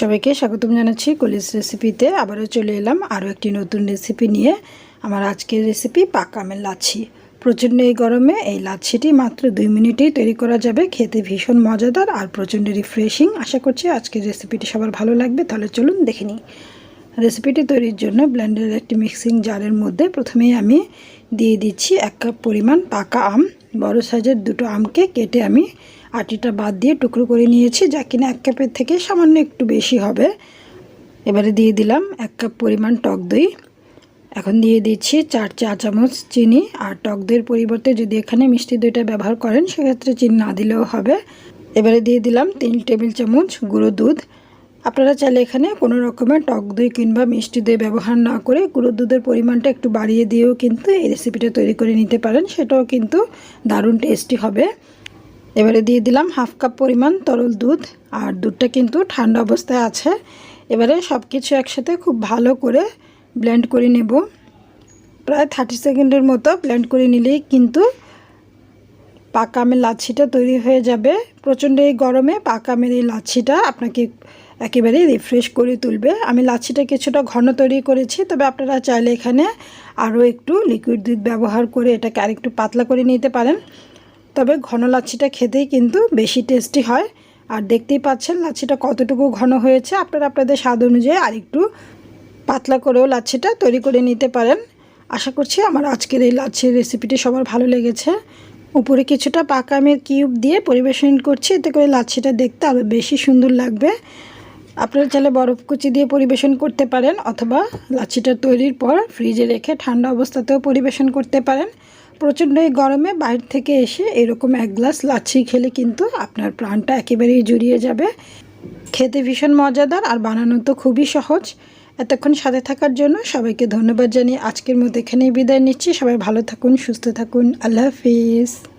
সবাইকে স্বাগতম জানাচ্ছি কলিস রেসিপিতে। আবারও চলে এলাম আরও একটি নতুন রেসিপি নিয়ে। আমার আজকের রেসিপি পাকা আমের লাচ্ছি। প্রচণ্ড এই গরমে এই লাচ্ছিটি মাত্র দুই মিনিটেই তৈরি করা যাবে। খেতে ভীষণ মজাদার আর প্রচণ্ড রিফ্রেশিং আশা করছি আজকের রেসিপিটি সবার ভালো লাগবে। তাহলে চলুন দেখে নিই। রেসিপিটি তৈরির জন্য ব্লেন্ডারের একটি মিক্সিং জারের মধ্যে প্রথমেই আমি দিয়ে দিচ্ছি এক কাপ পরিমাণ পাকা আম। বড় সাইজের দুটো আমকে কেটে আমি আটিটা বাদ দিয়ে টুকরো করে নিয়েছি, যা কিনা এক কাপের থেকে সামান্য একটু বেশি হবে। এবারে দিয়ে দিলাম এক কাপ পরিমাণ টক দই। এখন দিয়ে দিচ্ছি চার চা চামচ চিনি। আর টক দইয়ের পরিবর্তে যদি এখানে মিষ্টি দইটা ব্যবহার করেন, সেক্ষেত্রে চিনি না দিলেও হবে। এবারে দিয়ে দিলাম তিন টেবিল চামচ গুঁড়ো দুধ। আপনারা চাইলে এখানে কোনো রকমের টক দই কিংবা মিষ্টি দই ব্যবহার না করে গুঁড়ো দুধের পরিমাণটা একটু বাড়িয়ে দিয়েও কিন্তু এই রেসিপিটা তৈরি করে নিতে পারেন। সেটাও কিন্তু দারুণ টেস্টি হবে। এবারে দিয়ে দিলাম হাফ কাপ পরিমাণ তরল দুধ আর দুধটা কিন্তু ঠান্ডা অবস্থায় আছে। এবারে সব কিছু একসাথে খুব ভালো করে ব্লেন্ড করে নেব। প্রায় থার্টি সেকেন্ডের মতো ব্লেন্ড করে নিলেই কিন্তু পাকা আমের লাচ্ছিটা তৈরি হয়ে যাবে। প্রচণ্ড এই গরমে পাকা আমের এই লাচ্ছিটা আপনাকে একেবারে রিফ্রেশ করে তুলবে। আমি লাচ্ছিটা কিছুটা ঘন তৈরি করেছি, তবে আপনারা চাইলে এখানে আরও একটু লিকুইড দুধ ব্যবহার করে এটাকে আরেকটু পাতলা করে নিতে পারেন। তবে ঘন লাচ্ছিটা খেতেই কিন্তু বেশি টেস্টি হয়। আর দেখতেই পাচ্ছেন লাচ্ছিটা কতটুকু ঘন হয়েছে। আপনারা আপনাদের স্বাদ অনুযায়ী আরেকটু পাতলা করেও লাচ্ছিটা তৈরি করে নিতে পারেন। আশা করছি আমার আজকের এই লাচ্ছির রেসিপিটি সবার ভালো লেগেছে। উপরে কিছুটা পাকা আমের কিউব দিয়ে পরিবেশন করছি। এতে করে লাচ্ছিটা দেখতে আরও বেশি সুন্দর লাগবে। আপনারা চাইলে বরফ কুচি দিয়ে পরিবেশন করতে পারেন অথবা লাচ্ছিটা তৈরির পর ফ্রিজে রেখে ঠান্ডা অবস্থাতেও পরিবেশন করতে পারেন। প্রচণ্ড এই গরমে বাইরে থেকে এসে এরকম এক গ্লাস লাচ্ছি খেলে কিন্তু আপনার প্রাণটা একেবারেই জুড়িয়ে যাবে। খেতে ভীষণ মজাদার আর বানানো তো খুবই সহজ। এতক্ষণ সাথে থাকার জন্য সবাইকে ধন্যবাদ জানিয়ে আজকের মতো এখানেই বিদায় নিচ্ছি। সবাই ভালো থাকুন, সুস্থ থাকুন। আল্লাহ হাফিজ।